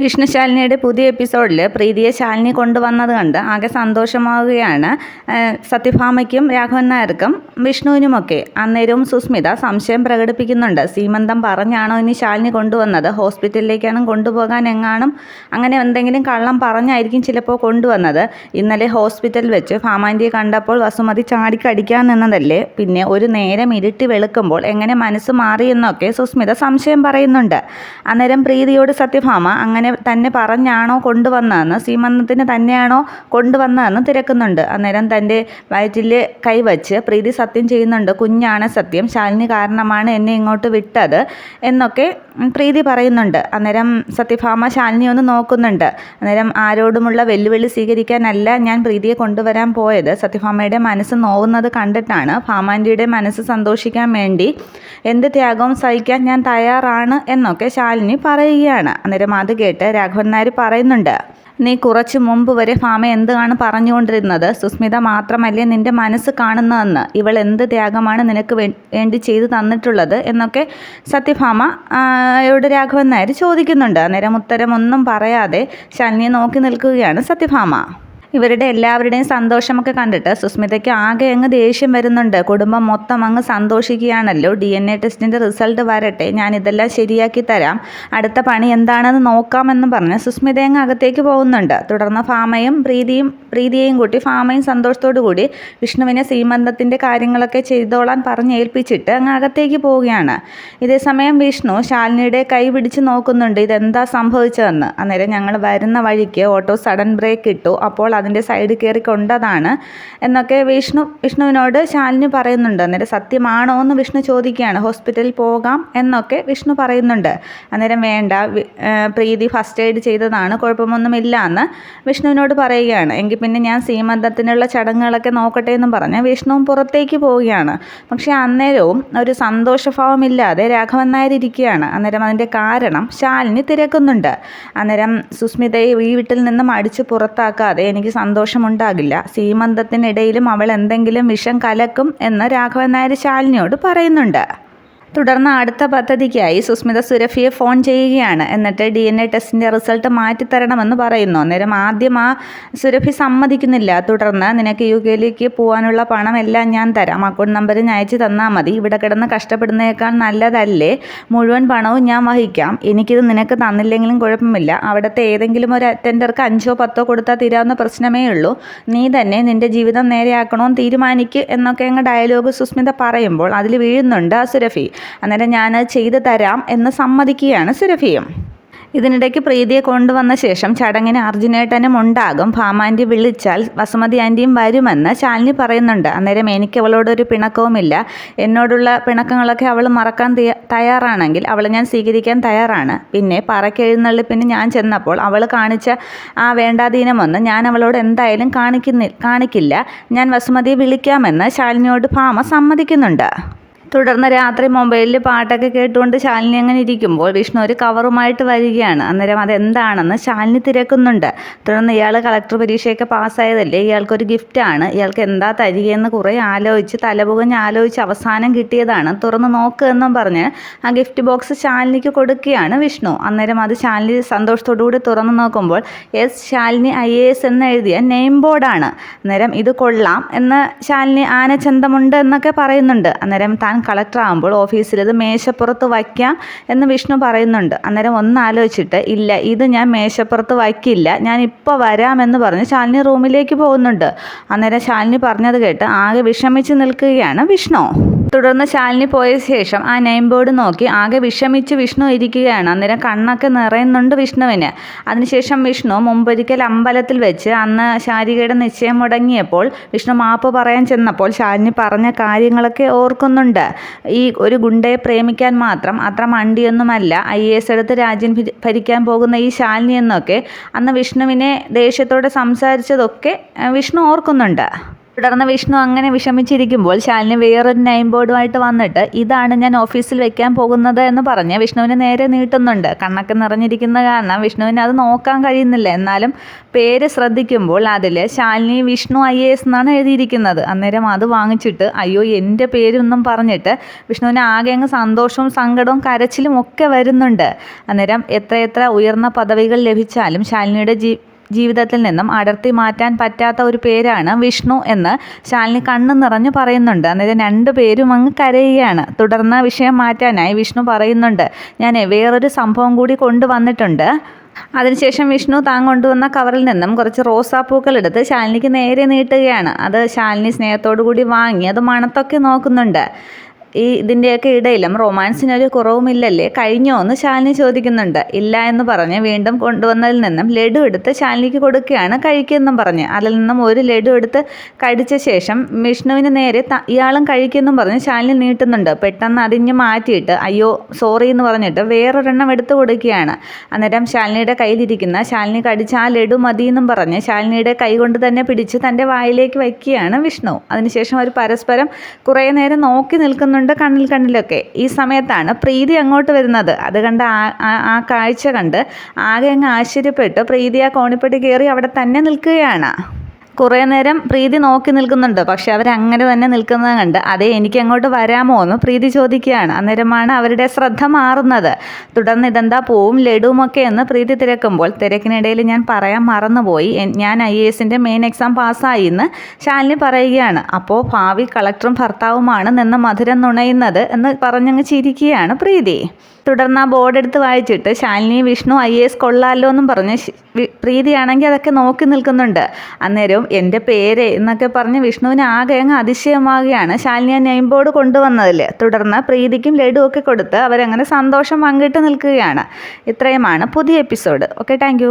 വിഷ്ണുശാലിനിയുടെ പുതിയ എപ്പിസോഡിൽ പ്രീതിയെ ശാലിനി കൊണ്ടുവന്നത് കണ്ട് ആകെ സന്തോഷമാവുകയാണ്. സത്യഭാമയ്ക്കും രാഘവൻ നായർക്കും വിഷ്ണുവിനുമൊക്കെ അന്നേരവും സുസ്മിത സംശയം പ്രകടിപ്പിക്കുന്നുണ്ട്. സീമന്തം പറഞ്ഞാണോ ഇനി ശാലിനി കൊണ്ടുവന്നത്? ഹോസ്പിറ്റലിലേക്കാണ് കൊണ്ടുപോകാൻ എങ്ങാനും? അങ്ങനെ എന്തെങ്കിലും കള്ളം പറഞ്ഞായിരിക്കും ചിലപ്പോൾ കൊണ്ടുവന്നത്. ഇന്നലെ ഹോസ്പിറ്റൽ വെച്ച് ഭാമാന്റിയെ കണ്ടപ്പോൾ വസുമതി ചാടിക്കടിക്കാൻ നിന്നതല്ലേ? പിന്നെ ഒരു നേരം ഇരുട്ടി വെളുക്കുമ്പോൾ എങ്ങനെ മനസ്സ് മാറിയെന്നൊക്കെ സുസ്മിത സംശയം പറയുന്നുണ്ട്. അന്നേരം പ്രീതിയോട് സത്യഭാമ അങ്ങനെ തന്നെ തന്നെ പറഞ്ഞാണോ കൊണ്ടുവന്നതെന്ന് സീമന്തത്തിന് തന്നെയാണോ കൊണ്ടുവന്നതെന്ന് തിരക്കുന്നുണ്ട്. അന്നേരം തന്റെ വയറ്റിൽ കൈവച്ച് പ്രീതി സത്യം ചെയ്യുന്നുണ്ട്. കുഞ്ഞാണ് സത്യം ശാലിനി കാരണമാണ് എന്നെ ഇങ്ങോട്ട് വിട്ടത് എന്നൊക്കെ പ്രീതി പറയുന്നുണ്ട്. അന്നേരം സത്യഭാമ ശാലിനി ഒന്ന് നോക്കുന്നുണ്ട്. അന്നേരം ആരോടുമുള്ള വെല്ലുവിളി സ്വീകരിക്കാനല്ല ഞാൻ പ്രീതിയെ കൊണ്ടുവരാൻ പോയത്. സത്യഭാമയുടെ മനസ്സ് നോവുന്നത് കണ്ടിട്ടാണ് ഭാമാന്റിയുടെ മനസ്സ് സന്തോഷിക്കാൻ വേണ്ടി എന്ത് ത്യാഗവും സഹിക്കാൻ ഞാൻ തയ്യാറാണ് എന്നൊക്കെ ശാലിനി പറയുകയാണ്. അന്നേരം അത് കേട്ട് രാഘവൻ നായർ പറയുന്നുണ്ട് നീ കുറച്ചു മുമ്പ് വരെ ഫാമ എന്താണ് പറഞ്ഞുകൊണ്ടിരുന്നത്? സുസ്മിത മാത്രമല്ലേ നിന്റെ മനസ്സ് കാണുന്നതെന്ന്? ഇവൾ എന്ത് ത്യാഗമാണ് നിനക്ക് വേണ്ടി ചെയ്തു തന്നിട്ടുള്ളത്? എന്നൊക്കെ സത്യഭാമ ആ, യോട് രാഘവൻ നായർ ചോദിക്കുന്നുണ്ട്. അന്നേരം ഉത്തരമൊന്നും പറയാതെ ശാലിനിയെ നോക്കി നിൽക്കുകയാണ് സത്യഭാമ ഇവരുടെ എല്ലാവരുടെയും സന്തോഷമൊക്കെ കണ്ടിട്ട് സുസ്മിതയ്ക്ക് ആകെ അങ്ങ് ദേഷ്യം വരുന്നുണ്ട്. കുടുംബം മൊത്തം അങ്ങ് സന്തോഷിക്കുകയാണല്ലോ. ഡി എൻ എ ടെസ്റ്റിന്റെ റിസൾട്ട് വരട്ടെ. ഞാൻ ഇതെല്ലാം ശരിയാക്കി തരാം. അടുത്ത പണി എന്താണെന്ന് നോക്കാമെന്ന് പറഞ്ഞ് സുസ്മിത അങ്ങ് അകത്തേക്ക് പോകുന്നുണ്ട്. തുടർന്ന് ഫാമയും പ്രീതിയും പ്രീതിയെയും കൂട്ടി ഫാമയും സന്തോഷത്തോടു കൂടി വിഷ്ണുവിനെ സീമന്തത്തിന്റെ കാര്യങ്ങളൊക്കെ ചെയ്തോളാൻ പറഞ്ഞ് ഏൽപ്പിച്ചിട്ട് അങ്ങ് അകത്തേക്ക് പോവുകയാണ്. ഇതേസമയം വിഷ്ണു ശാലിനിയുടെ കൈ പിടിച്ച് നോക്കുന്നുണ്ട്. ഇതെന്താ സംഭവിച്ചതെന്ന്. അന്നേരം ഞങ്ങൾ വരുന്ന വഴിക്ക് ഓട്ടോ സഡൻ ബ്രേക്ക് ഇട്ടു. അപ്പോൾ അതിന്റെ സൈഡ് കയറി കൊണ്ടതാണ്. എന്നൊക്കെ വിഷ്ണു വിഷ്ണുവിനോട് ശാലിനി പറയുന്നുണ്ട്. അന്നേരം സത്യമാണോ എന്ന് വിഷ്ണു ചോദിക്കുകയാണ്. ഹോസ്പിറ്റലിൽ പോകാം എന്നൊക്കെ വിഷ്ണു പറയുന്നുണ്ട്. അന്നേരം വേണ്ട. പ്രീതി ഫസ്റ്റ് എയ്ഡ് ചെയ്തതാണ്. കുഴപ്പമൊന്നുമില്ല എന്ന് വിഷ്ണുവിനോട് പറയുകയാണ്. എങ്കിൽ പിന്നെ ഞാൻ സീമന്തത്തിനുള്ള ചടങ്ങുകളൊക്കെ നോക്കട്ടെ എന്നും പറഞ്ഞ് വിഷ്ണുവും പുറത്തേക്ക് പോവുകയാണ്. പക്ഷേ അന്നേരവും ഒരു സന്തോഷഭാവമില്ലാതെ രാഘവൻ നായർ ഇരിക്കുകയാണ്. അന്നേരം അതിന്റെ കാരണം ശാലിനി തിരക്കുന്നുണ്ട്. അന്നേരം സുസ്മിതയെ ഈ വീട്ടിൽ നിന്നും അടിച്ചു പുറത്താക്കാതെ എനിക്ക് സന്തോഷമുണ്ടാകില്ല. സീമന്തത്തിനിടയിലും അവൾ എന്തെങ്കിലും വിഷം കലക്കും എന്ന് രാഘവൻ നായർ ശാലിനിയോട് പറയുന്നുണ്ട്. തുടർന്ന് അടുത്ത പദ്ധതിക്കായി സുസ്മിത സുരഫിയെ ഫോൺ ചെയ്യുകയാണ്. എന്നിട്ട് ഡി എൻ എ ടെസ്റ്റിന്റെ റിസൾട്ട് മാറ്റിത്തരണമെന്ന് പറയുന്നു. അന്നേരം ആദ്യം ആ സുരഫി സമ്മതിക്കുന്നില്ല. തുടർന്ന് നിനക്ക് യു കെയിലേക്ക് പോകാനുള്ള പണം എല്ലാം ഞാൻ തരാം. അക്കൗണ്ട് നമ്പർ ഞാൻ അയച്ചു തന്നാൽ മതി. ഇവിടെ കിടന്ന് കഷ്ടപ്പെടുന്നതിനേക്കാൾ നല്ലതല്ലേ? മുഴുവൻ പണവും ഞാൻ വഹിക്കാം. എനിക്കിത് നിനക്ക് തന്നില്ലെങ്കിലും കുഴപ്പമില്ല. അവിടുത്തെ ഏതെങ്കിലും ഒരു അറ്റൻഡർക്ക് അഞ്ചോ പത്തോ കൊടുത്താൽ തീരാവുന്ന പ്രശ്നമേ ഉള്ളൂ. നീ തന്നെ നിന്റെ ജീവിതം നേരെയാക്കണമെന്ന് തീരുമാനിക്കുക എന്നൊക്കെ അങ്ങ് ഡയലോഗ് സുസ്മിത പറയുമ്പോൾ അതിൽ വീഴുന്നുണ്ട് ആ സുരഭി. അന്നേരം ഞാനത് ചെയ്തു തരാം എന്ന് സമ്മതിക്കുകയാണ് സുരഭിയും. ഇതിനിടയ്ക്ക് പ്രീതിയെ കൊണ്ടുവന്ന ശേഷം ചടങ്ങിന് അർജുനേട്ടനും ഉണ്ടാകും ഭാമാന്റി വിളിച്ചാൽ വസുമതി ആന്റിയും വരുമെന്ന് ശാലിനി പറയുന്നുണ്ട്. അന്നേരം എനിക്ക് അവളോടൊരു പിണക്കവുമില്ല. എന്നോടുള്ള പിണക്കങ്ങളൊക്കെ അവൾ മറക്കാൻ തയ്യാറാണെങ്കിൽ അവളെ ഞാൻ സ്വീകരിക്കാൻ തയ്യാറാണ്. പിന്നെ പറക്കെഴുന്നള്ളിപ്പിന് ഞാൻ ചെന്നപ്പോൾ അവൾ കാണിച്ച ആ വേണ്ടാധീനമൊന്നും ഞാൻ അവളോട് എന്തായാലും കാണിക്കുന്നി കാണിക്കില്ല. ഞാൻ വസുമതിയെ വിളിക്കാമെന്ന് ശാലിനിയോട് ഭാമ സമ്മതിക്കുന്നുണ്ട്. തുടർന്ന് രാത്രി മൊബൈലിൽ പാട്ടൊക്കെ കേട്ടുകൊണ്ട് ശാലിനി അങ്ങനെ ഇരിക്കുമ്പോൾ വിഷ്ണു ഒരു കവറുമായിട്ട് വരികയാണ്. അന്നേരം അതെന്താണെന്ന് ശാലിനി തിരക്കുന്നുണ്ട്. തുടർന്ന് ഇയാൾ കളക്ടർ പരീക്ഷയൊക്കെ പാസ്സായതല്ലേ? ഇയാൾക്കൊരു ഗിഫ്റ്റാണ്. ഇയാൾക്ക് എന്താ തരികയെന്ന് കുറേ ആലോചിച്ച് തലപുകഞ്ഞ് ആലോചിച്ച് അവസാനം കിട്ടിയതാണ്. തുറന്ന് നോക്ക് എന്നും പറഞ്ഞ് ആ ഗിഫ്റ്റ് ബോക്സ് ശാലിനിക്ക് കൊടുക്കുകയാണ് വിഷ്ണു. അന്നേരം അത് ശാലിനി സന്തോഷത്തോടുകൂടി തുറന്നു നോക്കുമ്പോൾ S Shalini I A S എന്ന് എഴുതിയ നെയിം ബോർഡാണ്. അന്നേരം ഇത് കൊള്ളാം എന്ന് ശാലിനി ആനച്ചന്തമുണ്ട് എന്നൊക്കെ പറയുന്നുണ്ട്. അന്നേരം താൻ കളക്ടർ ആകുമ്പോൾ ഓഫീസിൽ ഇത് മേശപ്പുറത്ത് വയ്ക്കാം എന്ന് വിഷ്ണു പറയുന്നുണ്ട്. അന്നേരം ഒന്ന് ആലോചിച്ചിട്ട് ഇല്ല ഇത് ഞാൻ മേശപ്പുറത്ത് വയ്ക്കില്ല. ഞാൻ ഇപ്പോൾ വരാമെന്ന് പറഞ്ഞ് ശാലിനി റൂമിലേക്ക് പോകുന്നുണ്ട്. അന്നേരം ശാലിനി പറഞ്ഞത് കേട്ട് ആകെ വിഷമിച്ച് നിൽക്കുകയാണ് വിഷ്ണു. തുടർന്ന് ശാലിനി പോയ ശേഷം ആ നെയിം ബോർഡ് നോക്കി ആകെ വിഷമിച്ച് വിഷ്ണു ഇരിക്കുകയാണ്. അന്നേരം കണ്ണൊക്കെ നിറയുന്നുണ്ട് വിഷ്ണുവിന്. അതിനുശേഷം വിഷ്ണു മുമ്പൊരിക്കൽ അമ്പലത്തിൽ വെച്ച് അന്ന് ശാരികയുടെ നിശ്ചയം മുടങ്ങിയപ്പോൾ വിഷ്ണു മാപ്പ് പറയാൻ ചെന്നപ്പോൾ ശാലിനി പറഞ്ഞ കാര്യങ്ങളൊക്കെ ഓർക്കുന്നുണ്ട്. ഈ ഒരു ഗുണ്ടയെ പ്രേമിക്കാൻ മാത്രം അത്ര മണ്ടിയൊന്നുമല്ല. ഐ എ എസ് എടുത്ത് രാജ്യം ഭരിക്കാൻ പോകുന്ന ഈ ശാലിനി എന്നൊക്കെ അന്ന് വിഷ്ണുവിനെ ദേഷ്യത്തോടെ സംസാരിച്ചതൊക്കെ വിഷ്ണു ഓർക്കുന്നുണ്ട്. തുടർന്ന് വിഷ്ണു അങ്ങനെ വിഷമിച്ചിരിക്കുമ്പോൾ ശാലിനി വേറൊരു നെയിം ബോർഡുമായിട്ട് വന്നിട്ട് ഇതാണ് ഞാൻ ഓഫീസിൽ വെക്കാൻ പോകുന്നത് എന്ന് പറഞ്ഞ് വിഷ്ണുവിന് നേരെ നീട്ടുന്നുണ്ട്. കണ്ണൊക്കെ നിറഞ്ഞിരിക്കുന്ന കാരണം വിഷ്ണുവിന് അത് നോക്കാൻ കഴിയുന്നില്ല. എന്നാലും പേര് ശ്രദ്ധിക്കുമ്പോൾ അതിൽ Shalini Vishnu I A S എന്നാണ് എഴുതിയിരിക്കുന്നത്. അന്നേരം അത് വാങ്ങിച്ചിട്ട് അയ്യോ എന്റെ പേരൊന്നും പറഞ്ഞിട്ട് വിഷ്ണുവിന് ആകെ അങ്ങ് സന്തോഷവും സങ്കടവും കരച്ചിലും ഒക്കെ വരുന്നുണ്ട്. അന്നേരം എത്ര എത്ര ഉയർന്ന പദവികൾ ലഭിച്ചാലും ശാലിനിയുടെ ജീ ജീവിതത്തിൽ നിന്നും അടർത്തി മാറ്റാൻ പറ്റാത്ത ഒരു പേരാണ് വിഷ്ണു എന്ന് ശാലിനി കണ്ണു നിറഞ്ഞു പറയുന്നുണ്ട്. അന്നേരം രണ്ടു പേരും അങ്ങ് കരയുകയാണ്. തുടർന്ന് വിഷയം മാറ്റാനായി വിഷ്ണു പറയുന്നുണ്ട്. ഞാൻ വേറൊരു സംഭവം കൂടി കൊണ്ടുവന്നിട്ടുണ്ട്. അതിനുശേഷം വിഷ്ണു താൻ കൊണ്ടുവന്ന കവറിൽ നിന്നും കുറച്ച് റോസാപ്പൂക്കൾ എടുത്ത് ശാലിനിക്ക് നേരെ നീട്ടുകയാണ്. അത് ശാലിനി സ്നേഹത്തോടു കൂടി വാങ്ങി അത് മണത്തൊക്കെ നോക്കുന്നുണ്ട്. ഈ ഇതിന്റെയൊക്കെ ഇടയിലും റൊമാൻസിനൊരു കുറവുമില്ലല്ലേ? കഴിഞ്ഞോ എന്ന് ശാലിനി ചോദിക്കുന്നുണ്ട്. ഇല്ല എന്ന് പറഞ്ഞ് വീണ്ടും കൊണ്ടുവന്നതിൽ നിന്നും ലഡു എടുത്ത് ശാലിനിക്ക് കൊടുക്കുകയാണ് കഴിക്കുമെന്നും പറഞ്ഞ്. അതിൽ നിന്നും ഒരു ലഡു എടുത്ത് കടിച്ച ശേഷം വിഷ്ണുവിന് നേരെ ഇയാളും കഴിക്കുമെന്നും പറഞ്ഞ് ശാലിനി നീട്ടുന്നുണ്ട്. പെട്ടെന്ന് അതിഞ്ഞ് മാറ്റിയിട്ട് അയ്യോ സോറി എന്ന് പറഞ്ഞിട്ട് വേറൊരെണ്ണം എടുത്ത് കൊടുക്കുകയാണ്. അന്നേരം ശാലിനിയുടെ കയ്യിലിരിക്കുന്ന ശാലിനി കടിച്ച ആ ലഡു മതി എന്നും പറഞ്ഞ് ശാലിനിയുടെ കൈ കൊണ്ട് തന്നെ പിടിച്ച് തന്റെ വായിലേക്ക് വയ്ക്കുകയാണ് വിഷ്ണു. അതിനുശേഷം അവർ പരസ്പരം കുറേ നേരം നോക്കി നിൽക്കുന്നുണ്ട്. കണ്ണിൽ കണ്ണിലൊക്കെ. ഈ സമയത്താണ് പ്രീതി അങ്ങോട്ട് വരുന്നത്. അത് കണ്ട് ആ കാഴ്ച കണ്ട് ആകെ അങ്ങ് ആശ്ചര്യപ്പെട്ട്. പ്രീതി ആ കോണിപ്പെട്ടി കയറി അവിടെ തന്നെ നിൽക്കുകയാണ്. കുറേ നേരം പ്രീതി നോക്കി നിൽക്കുന്നുണ്ട്. പക്ഷെ അവരങ്ങനെ തന്നെ നിൽക്കുന്നത് കണ്ട് അതേ എനിക്ക് അങ്ങോട്ട് വരാമോ എന്ന് പ്രീതി ചോദിക്കുകയാണ്. അന്നേരമാണ് അവരുടെ ശ്രദ്ധ മാറുന്നത്. തുടർന്ന് ഇതെന്താ പോവും ലഡുവുമൊക്കെ എന്ന് പ്രീതി തിരക്കുമ്പോൾ തിരക്കിനിടയിൽ ഞാൻ പറയാൻ മറന്നുപോയി. ഞാൻ ഐ എ എസിന്റെ മെയിൻ എക്സാം പാസ്സായി എന്ന് ശാലിനി പറയുകയാണ്. അപ്പോൾ ഭാവി കളക്ടറും ഭർത്താവുമാണ് നിന്ന് മധുരം നുണയുന്നത് എന്ന് പറഞ്ഞങ്ങ് ചിരിക്കുകയാണ് പ്രീതി. തുടർന്ന് ആ ബോർഡ് എടുത്ത് വായിച്ചിട്ട് ശാലിനി വിഷ്ണു ഐ എസ് കൊള്ളാലോ എന്നും പറഞ്ഞ് പ്രീതിയാണെങ്കിൽ അതൊക്കെ നോക്കി നിൽക്കുന്നുണ്ട്. അന്നേരവും എന്റെ പേര് എന്നൊക്കെ പറഞ്ഞ് വിഷ്ണുവിന് ആകെ അങ്ങ് അതിശയമാകുകയാണ് ശാലിനി ആ നെയിം ബോർഡ് കൊണ്ടുവന്നതിൽ തുടർന്ന് പ്രീതിക്കും ലഡുവൊക്കെ കൊടുത്ത് അവരങ്ങനെ സന്തോഷം പങ്കിട്ട് നിൽക്കുകയാണ്. ഇത്രയുമാണ് പുതിയ എപ്പിസോഡ് ഓക്കെ താങ്ക്